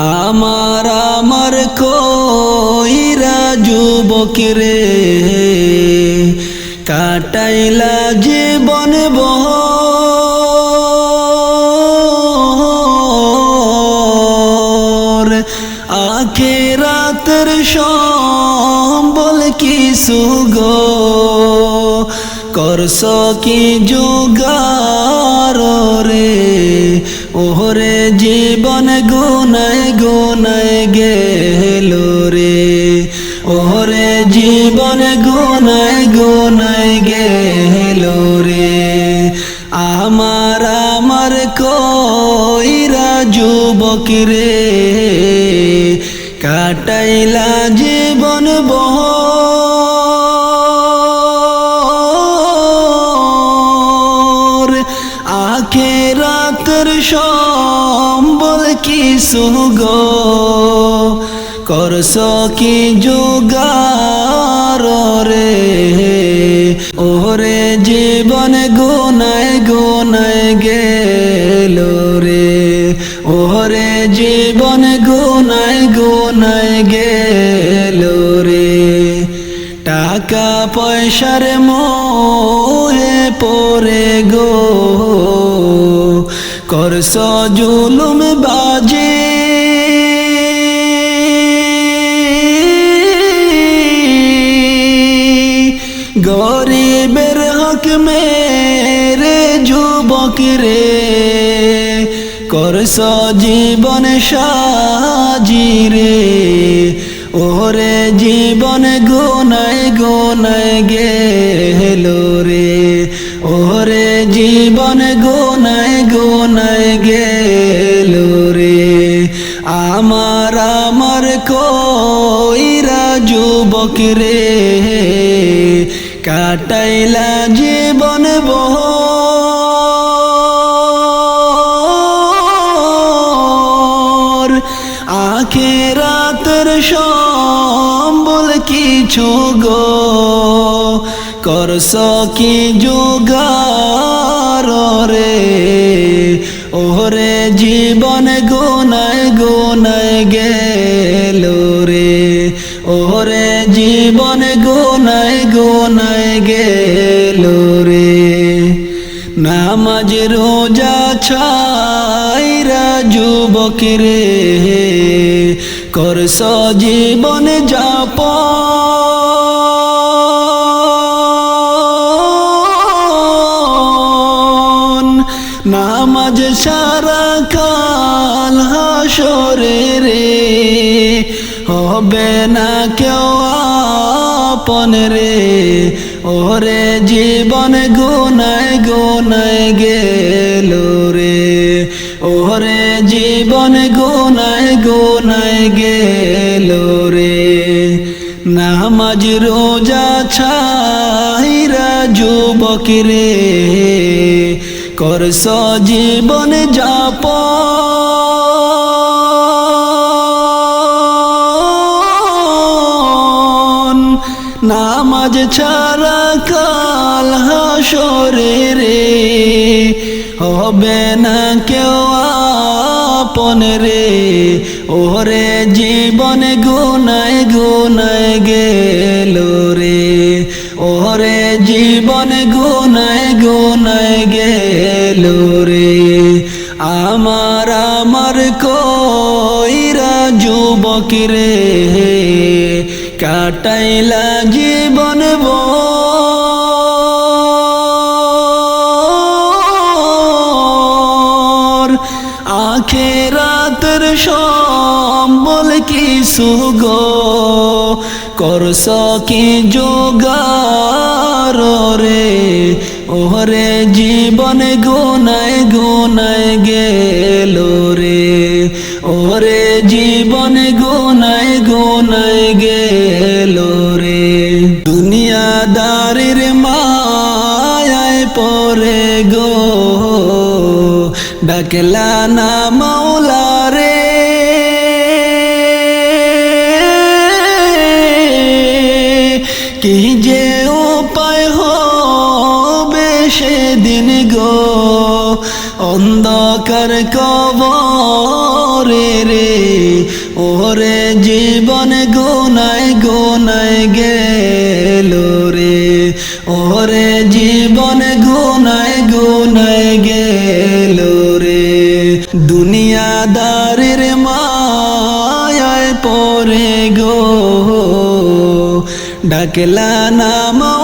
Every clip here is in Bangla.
আমার আমার কইরা যুবক রে, কাটাইলা জীবন বহর আখে রাতের সম্বল কিছু গো করস কি যোগার রে? ওহরে জীবন গুনায় গুনায় গেল রে। ওহরে জীবন গুনায় গুনায় গেল রে। আমার আমার কইরা যুবক রে, কাটাইলা জীবন কিছু গো করস কি যোগার রে? ওরে জীবন গুনায় গুনায় গেল রে। ওরে জীবন গুনায় গুনায় গেল রে। টাকা পয়সার মোহে পরে গো। করস জুলুম বাজে। গরিবের হক মেরে যুবক রে। করস জীবন সাজি রে। ওরে জীবন গুনায় গুনায় গেল করস কি যোগার রে? ওরে জীবন গুনায় গুনায় গেল রে। ওরে জীবন গুনায় গুনায় গেল রে। নামাজ রোজা ছাইরা যুবক রে, করস জীবন যাপ হবে না কেউ আপন রে। ওরে জীবন গুনায় গুনায় গেল রে। ওরে জীবন গুনায় গুনায় গেল রে। নামাজ রোজা ছাইরা যুবক রে। করস জীবন যাপ নামাজ ছাড়া কাল হাসরে রে। হবে না কেউ আপন রে। ওরে জীবন গুনায় গুনায় গেল রে। ওরে জীবন গুনায় গুনায় গেল রে। আমার আমার কইরা যুবক রে। কাটাইলা জীবন আখে রাতের সম্বল কিছু গো করস কি যোগার রে? ওরে জীবন গুনায় গুনায় গেল রে। ওরে জীবন গুনায় গুনায় গেল রে? দুনিয়াদারির মায়ায় পরে গো। ডাকলা না মাওলা অন্ধকার কবরে রে। ওরে জীবন গোনায় গোনায় গেল রে। ওরে জীবন গোনায় গোনায় গেল রে। দুনিয়াদারের মায়ায় পরে গো। ডাকলা না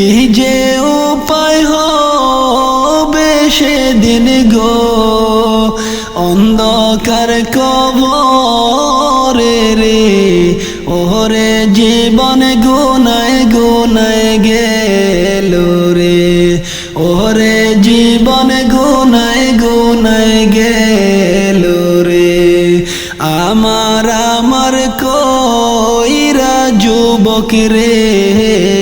কি যে উপায় হবে সেদিন গো? অন্ধকার কবরে রে, ওরে জীবন গুনায় গুনায় গেল রে। ওরে জীবন গুনায় গুনায় গেল রে। আমার আমার কইরা যুবক রে।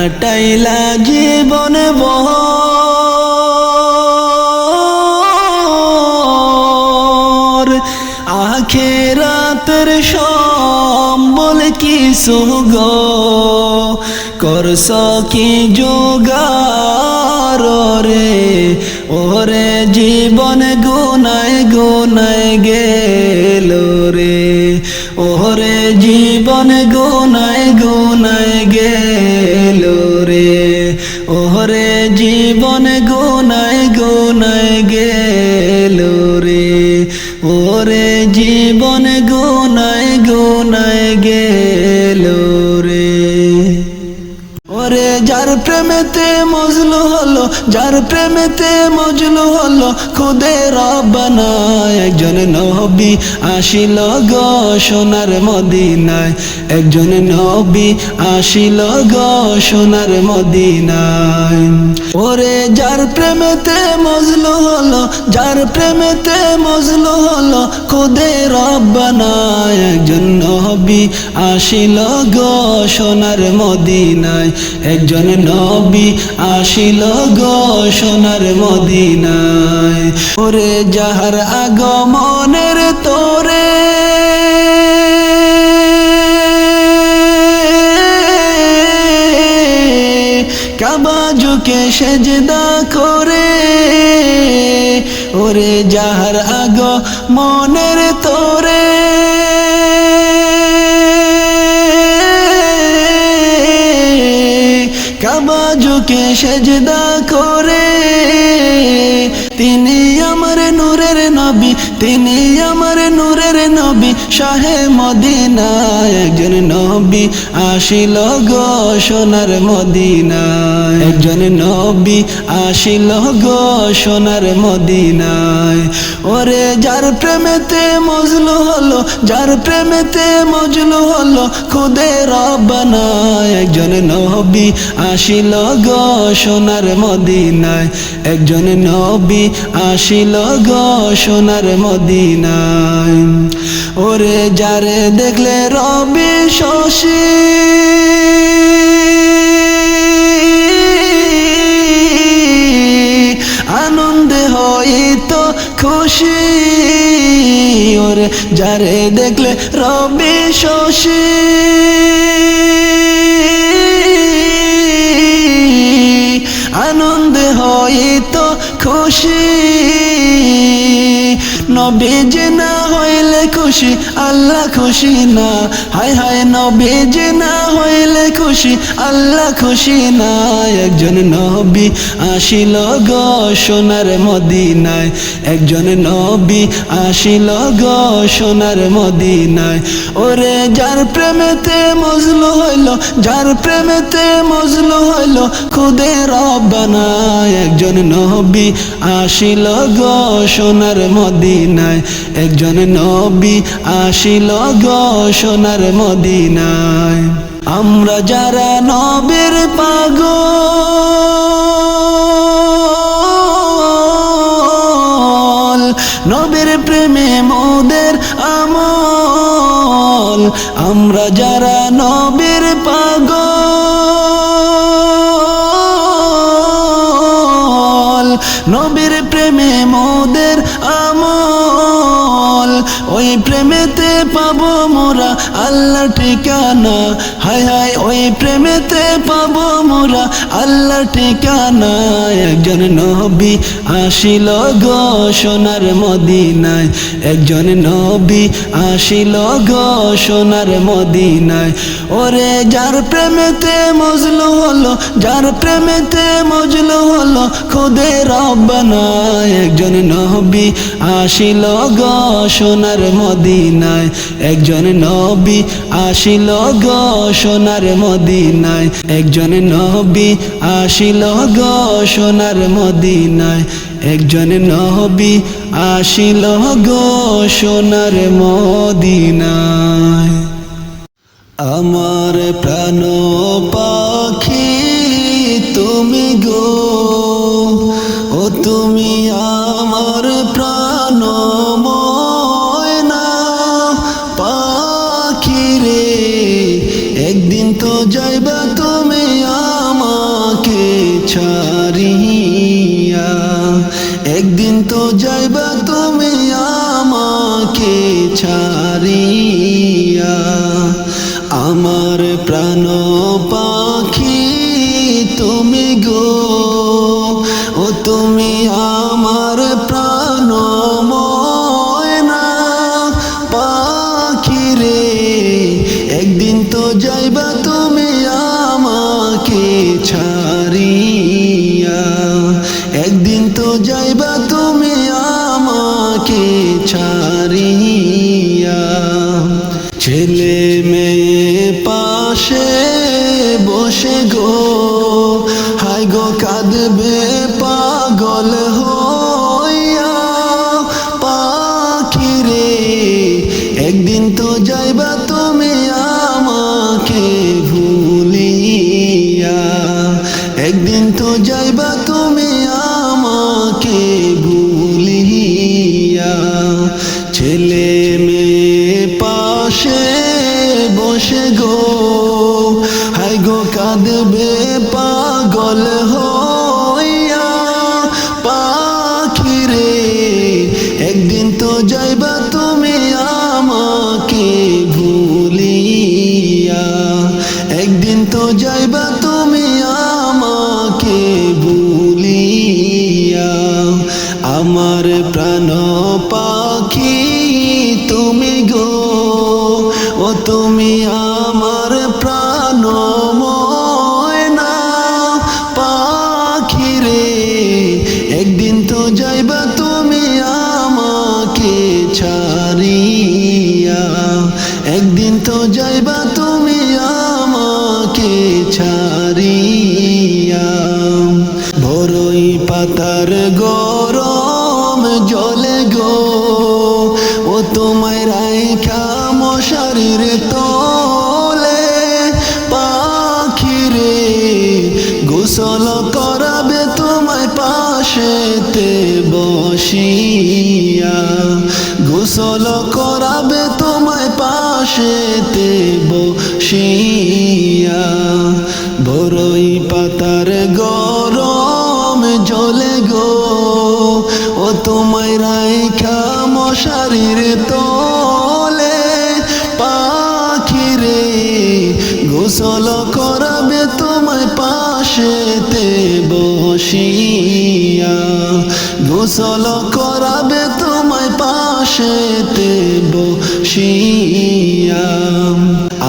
কাটাইলা জীবন বহর আখেরাতের সম্বল কি সুগ করস কি যোগার রে, ওরে জীবন গুনায় গুনায় গেল রে। যার প্রেমেতে মজলু হলো, যার প্রেমেতে মজলু হলো খুদে রব্বানা একজন নবী আসিল গ সোনার মদিনায়। একজন নবী আসিল গ সোনার মদিনায়। ওরে যার প্রেমেতে মজলু হলো, যার প্রেমেতে মজলু হলো খুদে রব্বানা একজন নবী আসিল গ সোনার মদিনায়। একজন নবী আসিল গো মদিনায়। ওরে যাহার আগমনের তোরে। কাবাজুকে সেজদা করে। ওরে যাহার আগ মনের কাবাজুকে সেজদা করে? তিনি আমার নূরের নবী, তিনি আমার নূরের নবী, শাহে মদিনা একজন নবী। আসিল গো সোনার মদিনা একজন নবী আসিল গো সোনার মদিনায়। ওরে যার প্রেমেতে মজলু হলো, যার প্রেমেতে মজলু হলো, খুদে রব্বানা একজন নবী আসিল গো সোনার মদিনায়। একজন নবী আসিল গো সোনার মদিনায়। ওরে যারে দেখলে রবি শশী আনন্দে হইতো খুশি, ওরে যারে দেখলে রবি শশী। আনন্দে হইতো খুশি নবীজ না হইলে খুশি আল্লাহ খুশি না। হায় হায় নবীজ না হইলে খুশি। আল্লাহ খুশি না। একজন নবী আসিল গো সোনার মদিনায়। একজন নবী আসিল গো সোনার মদিনায়। ওরে যার প্রেমেতে মজলু হইল, যার প্রেমেতে মজলু হইল, খুদে রব্বানা। একজন নবী আসিল গো সোনার মদিনায়। একজন নবী আসিল গো মদিনায়। আমরা যারা নবের পাগল, নবীর প্রেমে মোদের আমল। আমরা যারা নবের পাগল, নবীর প্রেমে মোদের মোরা আল্লাহ ঠিকানা। হায় হায়, ওই প্রেমেতে পাবো মোরা আল্লাহ ঠিকানা। একজন নবী আসিল গো সোনার মদিনায়। একজন নবী আসিল গো সোনার মদিনায়। ওরে, যার প্রেমেতে মজলু হলো, যার প্রেমেতে মজলু হলো, খুদে রব্বানা একজন নবী আসিল গো সোনার মদিনায়। একজন নবী আসিল গো সোনার মদিনায়। একজন নবী আসিল গো সোনার মদিনায়। একজন নবী আসিল গো সোনার মদিনায়। আমার প্রাণ পাখি তুমি গো, ও তুমি আমার প্রাণ ছাড়িয়া আমার প্রাণ পাখি তুমি গো ও তুমি কাঁদবে পাগল হইয়া। পাখিরে একদিন তো যাইবা পাতার গরম জলে গো। ও তোমায় রাইখা মশারির তলে পাখি রে গোসল করাবে তোমায় পাশেতে বসিয়া। গোসল করাবে তোমায় পাশেতে বসিয়া। মশারির তলে পাখি রে গোসল করাবে তোমায় পাশেতে বসিয়া। গোসল করাবে তোমায় পাশেতে বসিয়া।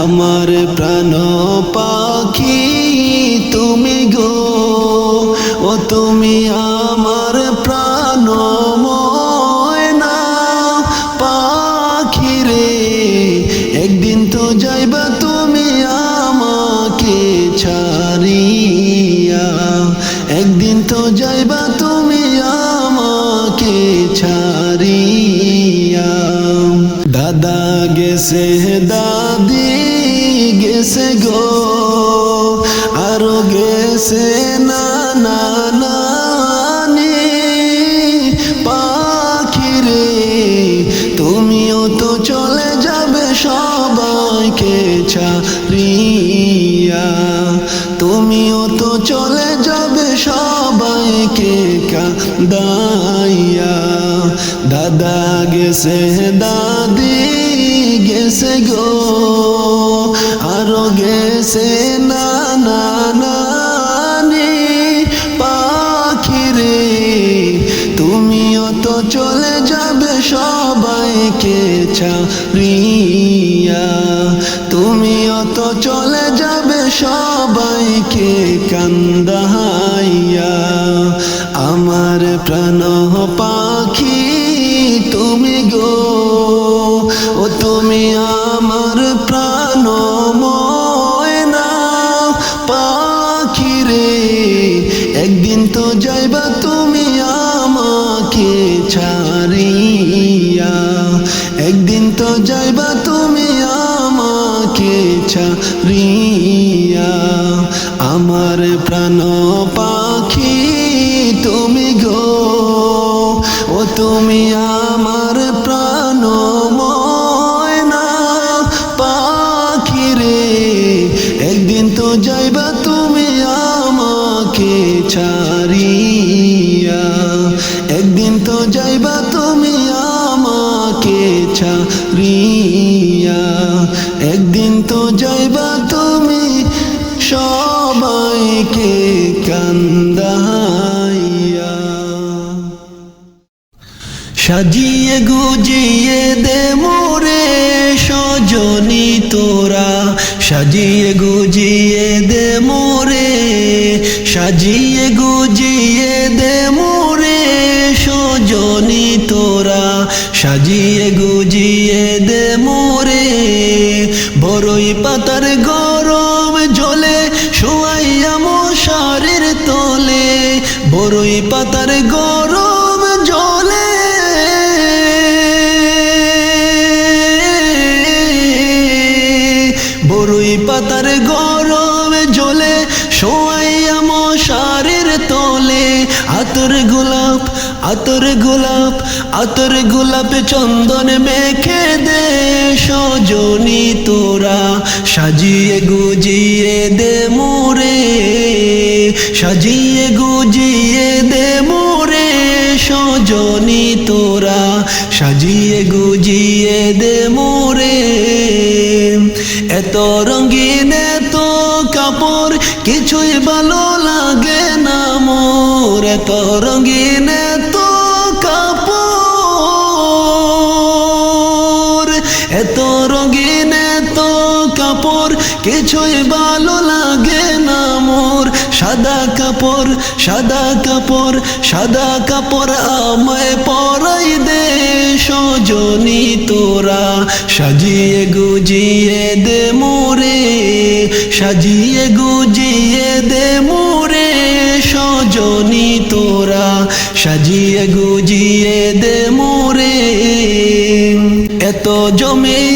আমার প্রাণ পাখি একদিন তো যাইবা তুমি আমাকে ছাড়িয়া। দাদা গেছে দাদি গেছে গো। আরও গেছে নানা গেছে দাদি গেছে গো, আরও গেছে না না পাখিরে। তুমিও তো চলে যাবে সবাইকে ছাড়িয়া। তুমিও তো চলে যাবে সবাইকে কান্দাহাইয়া। আমার প্রাণ একদিন তো যাইবা তুমি আমাকে ছাড়িয়া। একদিন তো যাইবা তুমি আমাকে ছাড়িয়া। আমার প্রাণ ছাড়িয়া একদিন তো যাইবা তুমি সবাইকে কান্দাইয়া। সাজিয়ে গুজিয়ে দে মোরে সজনি তোরা। সাজিয়ে গুজিয়ে দে মোরে, সাজিয়ে গুজিয়ে দে মোরে সজনি তোরা। সাজিয়ে গুজিয়ে দে মোরে। বড়ই পাতার গরম জলে শোয়াইয়া মশারের তলে। বড়ই পাতার গরম জলে। বড়ই পাতার গরম জলে শোয়াইয়া মশারের তলে। আতর গোলাপ আতর গোলাপ আতর গোলাপ চন্দন মেখে দে সজনি তোরা, সাজিয়ে গুজিয়ে দে মোরে, সাজিয়ে গুজিয়ে দে মোরে সজনি তোরা, সাজিয়ে গুজিয়ে দে মোরে। এত রঙিন এত কাপড়, কিছুই ভালো লাগে না মোর, এত রঙিন কিছুই ভালো লাগে না মোর। সাদা কাপড় সাদা কাপড় সাদা কাপড় আমায় পরাই দে সজনি তোরা। সাজিয়ে গুজিয়ে দে মোরে, সাজিয়ে গুজিয়ে দে মোরে সজনি তোরা। সাজিয়ে গুজিয়ে দে মোরে। এত জমি